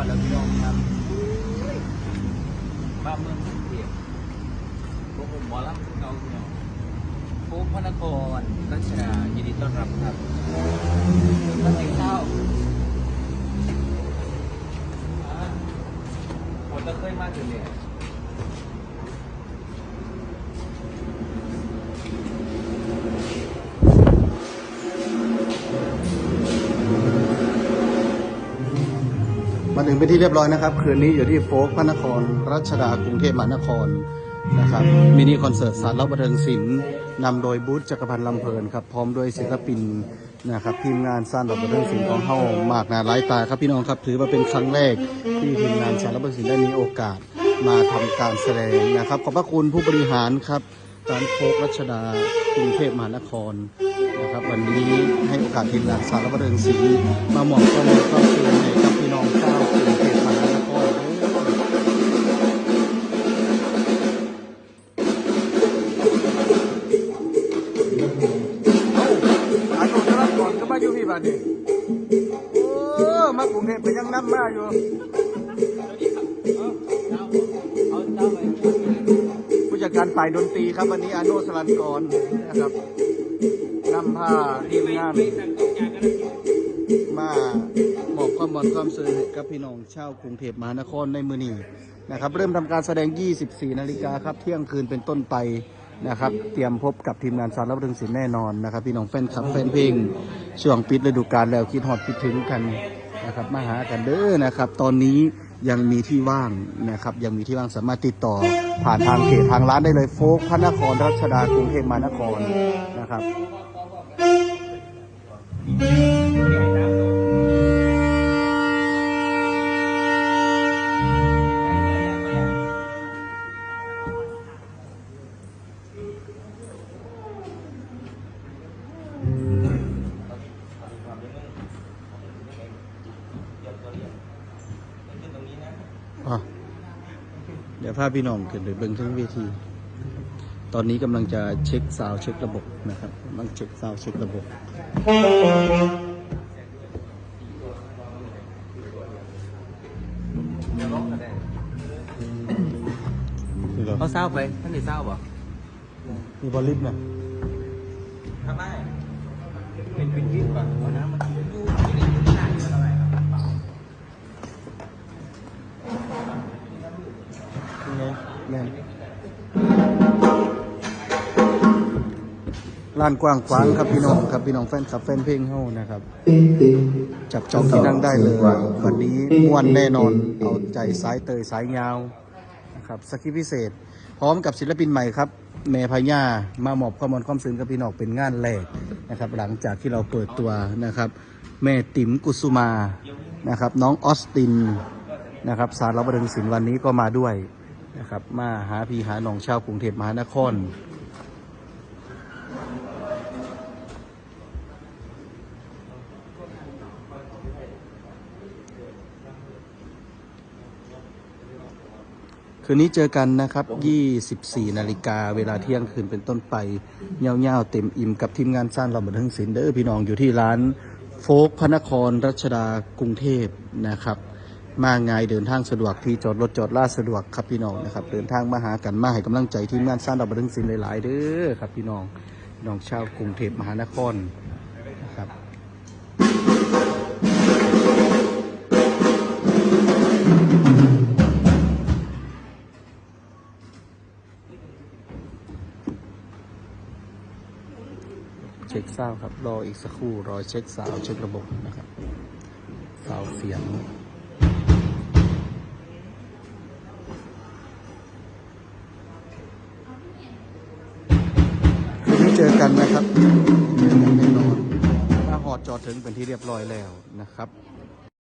อแล้วพี่น้อมครับบ้านเมืองกรุงเทพพวกผมหมอลำเงาเงาฟุกพระนครรัชดายินดีต้อนรับครับมากินข้าวอ่าผมจะเคยมาถึงเนี่ย มาถึงเป็นที่เรียบร้อยนะครับ คืนนี้อยู่ที่โฟกพระนครรัชดากรุงเทพมหานครนะครับมินิคอนเสิร์ตสารล่าบันเทิงศิลป์นำโดยบูธจักรพันธ์ลำเพลินครับพร้อมด้วยศิลปินนะครับทีมงานสร้างดอกบันเทิงศิลป์ของเฮามากนาหลายตาครับพี่น้องครับถือว่าเป็นครั้งแรกที่ทีมงานสารบันเทิงศิลป์ได้มีโอกาสมาทำการแสดงนะครับขอบพระคุณผู้บริหารครับร้านโฟกรัชดากรุงเทพมหานครนะครับวันนี้ให้โอกาสทีมงานสารบันเทิงศิลป์มาหมอบข้อมูลข้อมูล บ้านนี่โอ้มากรุงเทพก็ยังนั่มาอยู่ผู้จัดการฝ่ายดนตรีครับวันนี้อาโนสลันกรนะครับนำผ้าทีมงานมาหมอบความบอนความสื่อให้กับพี่น้องชาวกรุงเทพมหานครในมือนี้นะครับ เริ่มทำการแสดง 24 นาฬิกาครับ เที่ยงคืนเป็นต้นไปนะครับ เตรียมพบกับทีมงานสารรับถึงศิลป์แน่นอนนะครับ พี่น้องแฟนคลับแฟนเพลง ช่วงปิดฤดูกาลแล้วคิดฮอดคิดถึงกันนะครับมาหากันเด้อนะครับ ตอนนี้ยังมีที่ว่างนะครับ ยังมีที่ว่างสามารถติดต่อผ่านทางเพจทางร้านได้เลยโฟกพระนครรัชดากรุงเทพมหานครนะครับ อะเดี๋ยวพาพี่น้องขึ้นไปเบิ่งทั้งเวที ตอนนี้กำลังจะเช็คซาวด์เช็คระบบนะครับกำลังเช็คซาวด์เช็คระบบ นี่เหรอเขาเศร้าไปท่านได้เศร้าป่ะมีบอลลิฟต์นะทำไมเป็นเป็นวิทย์ป่ะเอาน้ำมา นี่ไงแม่นลานกว้างขวางครับพี่น้องครับพี่น้องแฟนคลับแฟนเพลงเฮานะครับ จับจองที่นั่งได้เลยวันนี้ม่วนแน่นอนเอาใจสายเตยสายยาวนะครับสกิปพิเศษ พร้อมกับศิลปินใหม่ครับแม่พญามาหมอบความมนความซึ้งกับพี่น้องเป็นงานแรกนะครับ หลังจากที่เราเปิดตัวนะครับ แม่ติ๋มกุสุมานะครับ น้องออสตินนะครับ สารบันเทิงศิลป์วันนี้ก็มาด้วย นะครับ มาหาพี่หาน้องชาวกรุงเทพมหานคร คืนนี้เจอกันนะครับ 24 นาฬิกาเวลาเที่ยงคืนเป็นต้นไปเงี้ยวๆเต็มอิ่มกับทีมงานสร้างเราบันเทิงศิลป์เด้อพี่น้องอยู่ที่ร้าน โฟกพระนครรัชดากรุงเทพนะครับ มาง่ายเดินทางสะดวกที่จอดรถจอดลาดสะดวกครับพี่น้องนะครับเดินทางมาหากันมาให้กำลังใจทีมงานสร้างเราบันทิงศิลป์หลาย ๆ เด้อครับพี่น้องน้องชาวกรุงเทพมหานครนะครับเช็คซาวครับรออีกสักครู่รอเช็คซาวเช็คระบบนะครับซาวเสียง จอกันนะครับเจอกันแน่นอนมาหอดจอดถึงเป็นที่เรียบร้อยแล้วนะครับ